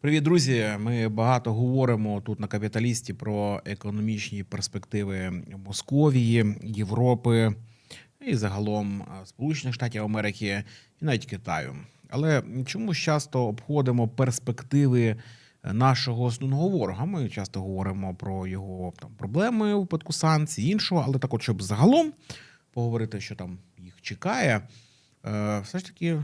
Привіт, друзі! Ми багато говоримо тут на капіталісті про економічні перспективи Московії, Європи і загалом Сполучених Штатів Америки і навіть Китаю. Але чомусь часто обходимо перспективи нашого основного ворога. Ми часто говоримо про його там проблеми у випадку санкцій, іншого, але так, от щоб загалом поговорити, що там їх чекає, е, все ж таки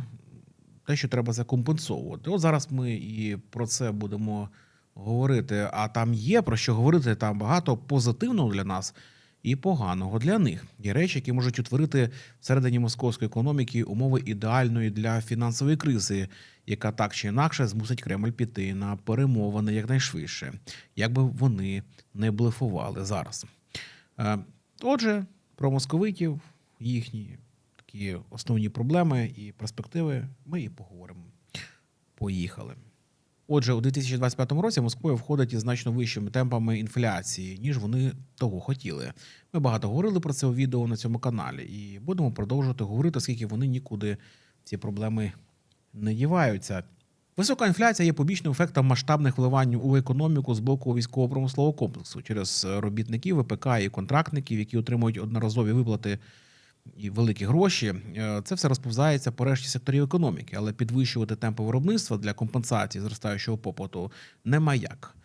те, що треба закомпенсовувати. От зараз ми і про це будемо говорити. А там є про що говорити. Там багато позитивного для нас і поганого для них. Є речі, які можуть утворити всередині московської економіки умови ідеальної для фінансової кризи, яка так чи інакше змусить Кремль піти на перемовини якнайшвидше, як би вони не блефували зараз. Е, Отже, про московитів, їхні такі основні проблеми і перспективи ми і поговоримо. Поїхали. Отже, у 2025 році Москва входить із значно вищими темпами інфляції, ніж вони того хотіли. Ми багато говорили про це у відео на цьому каналі, і будемо продовжувати говорити, оскільки вони нікуди ці проблеми не діваються. Висока інфляція є побічним ефектом масштабних вливань у економіку з боку військово-промислового комплексу через робітників, ВПК і контрактників, які отримують одноразові виплати і великі гроші. Е, Це все розповзається по решті секторів економіки, але підвищувати темпи виробництва для компенсації зростаючого попиту нема як.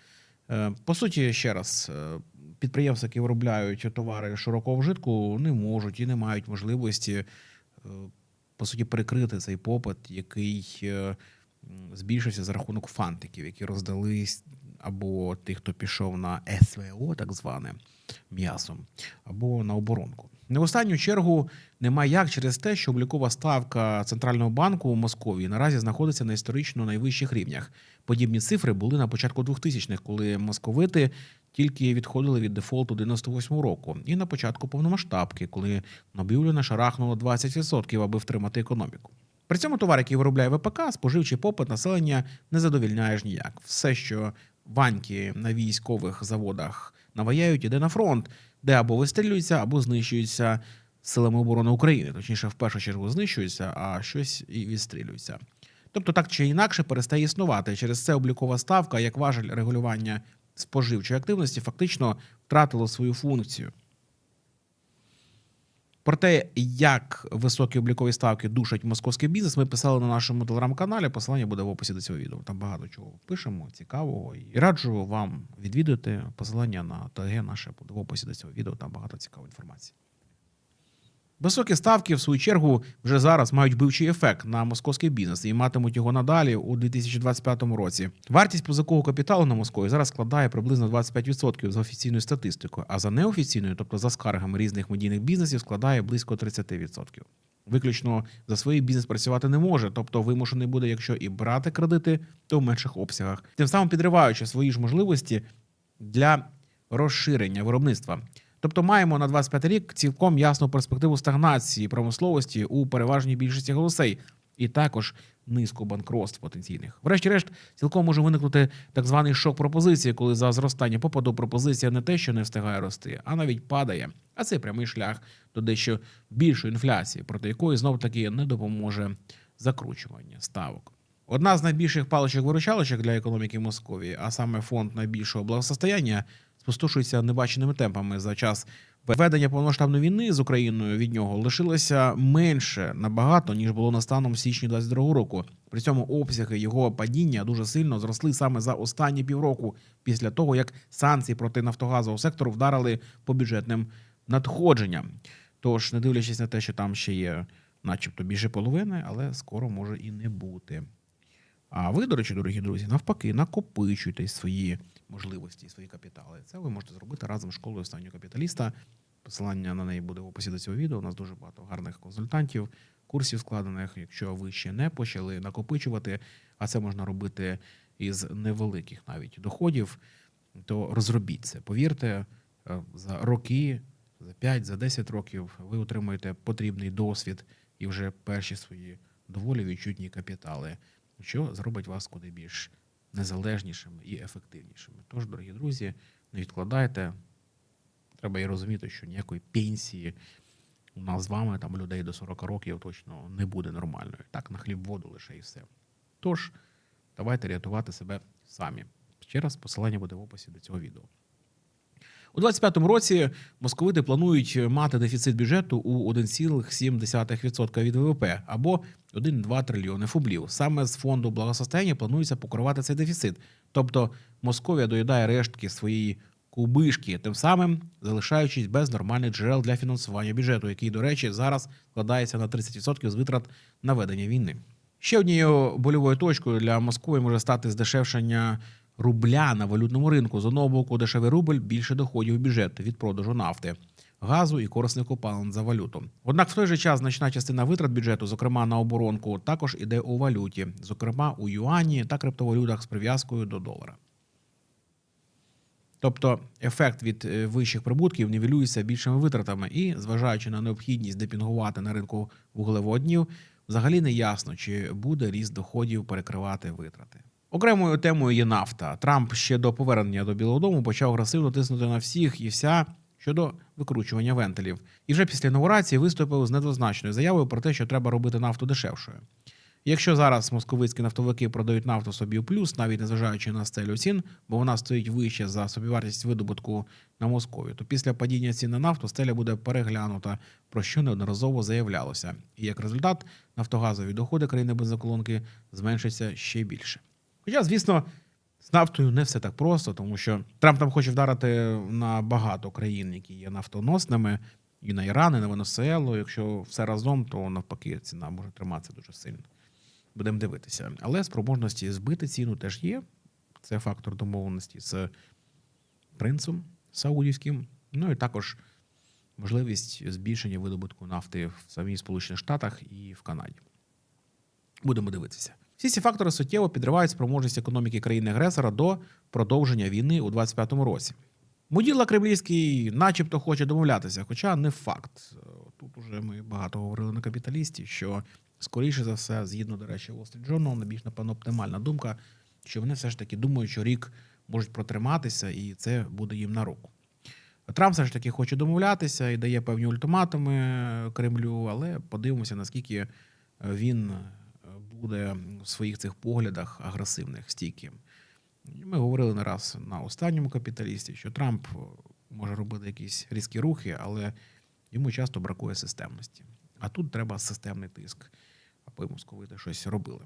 Е, По суті, ще раз, е, підприємства, які виробляють товари широкого вжитку, не можуть і не мають можливості по суті перекрити цей попит, який збільшився за рахунок фантиків, які роздались або тих, хто пішов на СВО, так зване м'ясом, або на оборонку. Не в останню чергу немає як через те, що облікова ставка центрального банку у Московії наразі знаходиться на історично найвищих рівнях. Подібні цифри були на початку 2000-х, коли московити тільки відходили від дефолту 98-го року, і на початку повномасштабки, коли набівлена шарахнуло 20%, аби втримати економіку. При цьому товар, який виробляє ВПК, споживчий попит населення не задовільняє ж ніяк. Все, що ваньки на військових заводах наваяють, іде на фронт, де або вистрілюються, або знищуються силами оборони України. Точніше, в першу чергу знищуються, а щось і відстрілюються. Тобто, так чи інакше перестає існувати. Через це облікова ставка, як важель регулювання споживчої активності, фактично втратила свою функцію. Про те, як високі облікові ставки душать московський бізнес, ми писали на нашому телеграм-каналі. Посилання буде в описі до цього відео. Там багато чого пишемо, цікавого. І раджу вам відвідати посилання на ТГ наше буде в описі до цього відео. Там багато цікавої інформації. Високі ставки, в свою чергу, вже зараз мають бивчий ефект на московський бізнес і матимуть його надалі у 2025 році. Вартість позикового капіталу на Москові зараз складає приблизно 25% за офіційною статистикою, а за неофіційною, тобто за скаргами різних медійних бізнесів, складає близько 30%. Виключно за свій бізнес працювати не може, тобто вимушений буде, якщо і брати кредити, то в менших обсягах, тим самим підриваючи свої ж можливості для розширення виробництва. Тобто маємо на 25 рік цілком ясну перспективу стагнації промисловості у переважній більшості голосей, і також низку банкротств потенційних. Врешті-решт, цілком може виникнути так званий шок пропозиції, коли за зростання попаду пропозиція не те, що не встигає рости, а навіть падає. А це прямий шлях до дещо більшої інфляції, проти якої знов таки не допоможе закручування ставок. Одна з найбільших паличок виручалочок для економіки Московії, а саме фонд найбільшого благосостояння, спустошується небаченими темпами за час ведення повномасштабної війни з Україною від нього лишилося менше набагато ніж було настаном в січні 22 року. При цьому обсяги його падіння дуже сильно зросли саме за останні півроку, після того як санкції проти нафтогазового сектору вдарили по бюджетним надходженням. Тож, не дивлячись на те, що там ще є, начебто, більше половини, але скоро може і не бути. А ви, до речі, дорогі друзі, навпаки, накопичуйте свої можливості, свої капітали. Це ви можете зробити разом з школою останнього капіталіста. Посилання на неї буде в описі до цього відео. У нас дуже багато гарних консультантів, курсів складених. Якщо ви ще не почали накопичувати, а це можна робити із невеликих навіть доходів, то розробіть це. Повірте, е, за роки, за 5, за 10 років ви отримаєте потрібний досвід і вже перші свої доволі відчутні капітали що зробить вас куди більш незалежнішими і ефективнішими. Тож, дорогі друзі, не відкладайте. Треба і розуміти, що ніякої пенсії у нас з вами, там людей до 40 років, точно не буде нормальною. Так, на хліб воду лише і все. Тож, Давайте рятувати себе самі. Ще раз посилання буде в описі до цього відео. У 2025 році московити планують мати дефіцит бюджету у 1,7% від ВВП або 1,2 трильйони фублів. Саме з фонду благосостояння планується покривати цей дефіцит. Тобто Московія доїдає рештки своєї кубишки, тим самим залишаючись без нормальних джерел для фінансування бюджету, який, до речі, зараз складається на 30% з витрат на ведення війни. Ще однією больовою точкою для Москви може стати здешевшення рубля на валютному ринку. З одного боку, дешевий рубль більше доходів у бюджет від продажу нафти, газу і корисних копалин за валюту. Однак в той же час значна частина витрат бюджету, зокрема на оборонку, також іде у валюті, зокрема у юані та криптовалютах з прив'язкою до долара. Тобто ефект від е, вищих прибутків нівелюється більшими витратами, і, зважаючи на необхідність депінгувати на ринку вуглеводнів, взагалі не ясно, чи буде ріст доходів перекривати витрати. Окремою темою є нафта. Трамп ще до повернення до Білого Дому почав агресивно тиснути на всіх і вся щодо викручування вентилів. І вже після інаугурації виступив з недвозначною заявою про те, що треба робити нафту дешевшою. Якщо зараз московицькі нафтовики продають нафту собі у плюс, навіть незважаючи на стелю цін, бо вона стоїть вище за собівартість видобутку на Москові, то після падіння цін на нафту стеля буде переглянута, про що неодноразово заявлялося. І як результат, нафтогазові доходи країни бензоколонки зменшаться ще більше. Хоча, звісно, з нафтою не все так просто, тому що Трамп там хоче вдарити на багато країн, які є нафтоносними, і на Іран, і на Венесуелу. Якщо все разом, то навпаки ціна може триматися дуже сильно. Будемо дивитися. Але спроможності збити ціну теж є. Це фактор домовленості з принцем Саудівським. Ну і також можливість збільшення видобутку нафти в самих Сполучених Штатах і в Канаді. Будемо дивитися. Всі ці фактори суттєво підривають спроможність економіки країни-агресора до продовження війни у 2025 році. Муділа Кремлівський, начебто, хоче домовлятися, хоча не факт. Тут уже ми багато говорили на капіталісті, що скоріше за все, згідно, до речі, Wall Street Journal, найбільш напевно оптимальна думка, що вони все ж таки думають, що рік можуть протриматися, і це буде їм на руку. Трамп все ж таки хоче домовлятися і дає певні ультиматуми Кремлю, але подивимося, наскільки він буде в своїх цих поглядах агресивних, стійким. Ми говорили не раз на останньому капіталісті, що Трамп може робити якісь різкі рухи, але йому часто бракує системності. А тут треба системний тиск, аби московити щось робили.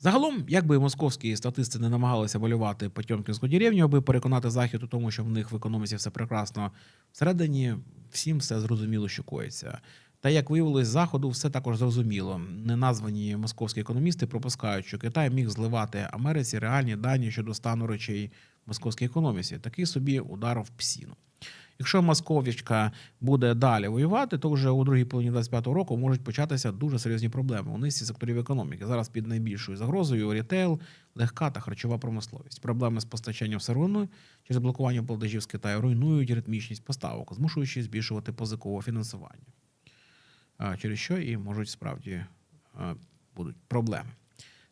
Загалом, як би московські статисти не намагалися малювати Потьомкінську деревню, аби переконати Захід у тому, що в них в економіці все прекрасно, всередині всім все зрозуміло, що коїться. Та як виявилось заходу, все також зрозуміло. Неназвані московські економісти пропускають, що Китай міг зливати Америці реальні дані щодо стану речей московській економіці. Такий собі удар в псіну. Якщо Московічка буде далі воювати, то вже у другій половині 25-го року можуть початися дуже серйозні проблеми у низці секторів економіки. Зараз під найбільшою загрозою рітейл, легка та харчова промисловість. Проблеми з постачанням сировини через блокування платежів з Китаю руйнують ритмічність поставок, змушуючи збільшувати позикове фінансування через що і можуть справді будуть проблеми.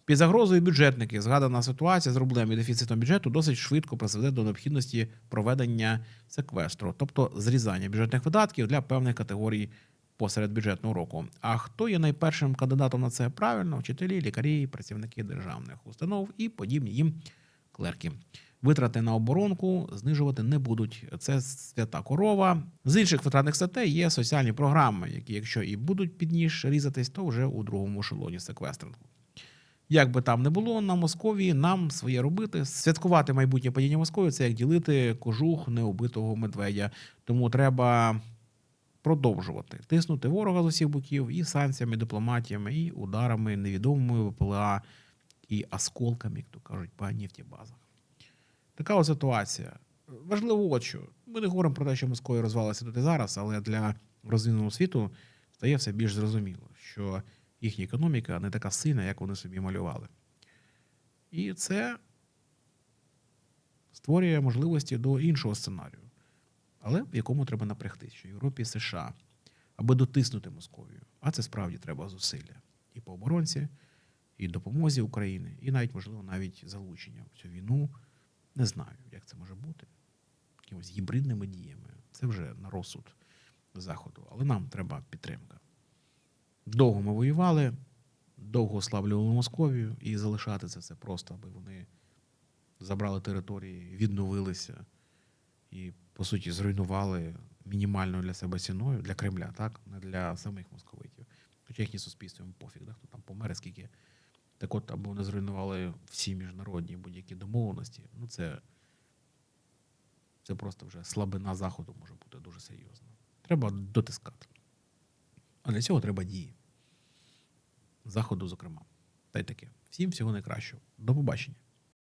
Під загрозою бюджетники згадана ситуація з рублем і дефіцитом бюджету досить швидко призведе до необхідності проведення секвестру, тобто зрізання бюджетних видатків для певних категорій посеред бюджетного року. А хто є найпершим кандидатом на це правильно? Вчителі, лікарі, працівники державних установ і подібні їм клерки. Витрати на оборонку знижувати не будуть. Це свята корова. З інших витратних статей є соціальні програми, які, якщо і будуть під ніж різатись, то вже у другому ешелоні секвестрингу. Як би там не було на Московії, нам своє робити. Святкувати майбутнє падіння Московії це як ділити кожух неубитого медведя. Тому треба продовжувати тиснути ворога з усіх боків і санкціями, дипломатіями, і ударами невідомими ВПЛА, і осколками, як то кажуть, по нефтебазах. Така от ситуація. Важливо, от що. Ми не говоримо про те, що Московія розвалася тут і зараз, але для розвиненого світу стає все більш зрозуміло, що їхня економіка не така сильна, як вони собі малювали. І це створює можливості до іншого сценарію, але в якому треба напрягтися, що Європі і США, аби дотиснути Московію. А це справді треба зусилля і по оборонці, і допомозі України, і навіть, можливо, навіть залучення в цю війну. Не знаю, як це може бути. Якимось гібридними діями. Це вже на розсуд заходу. Але нам треба підтримка. Довго ми воювали, довго ослаблювали Московію і залишати це все просто, аби вони забрали території, відновилися і, по суті, зруйнували мінімальною для себе ціною для Кремля, так? Не для самих московитів. Хоча їхні суспільство їм пофіг, да? хто там помер, скільки. Так от, аби вони зруйнували всі міжнародні будь-які домовленості, ну це, це просто вже слабина Заходу може бути дуже серйозна. Треба дотискати. А для цього треба дії. Заходу, зокрема. Та й таке. Всім всього найкращого. До побачення.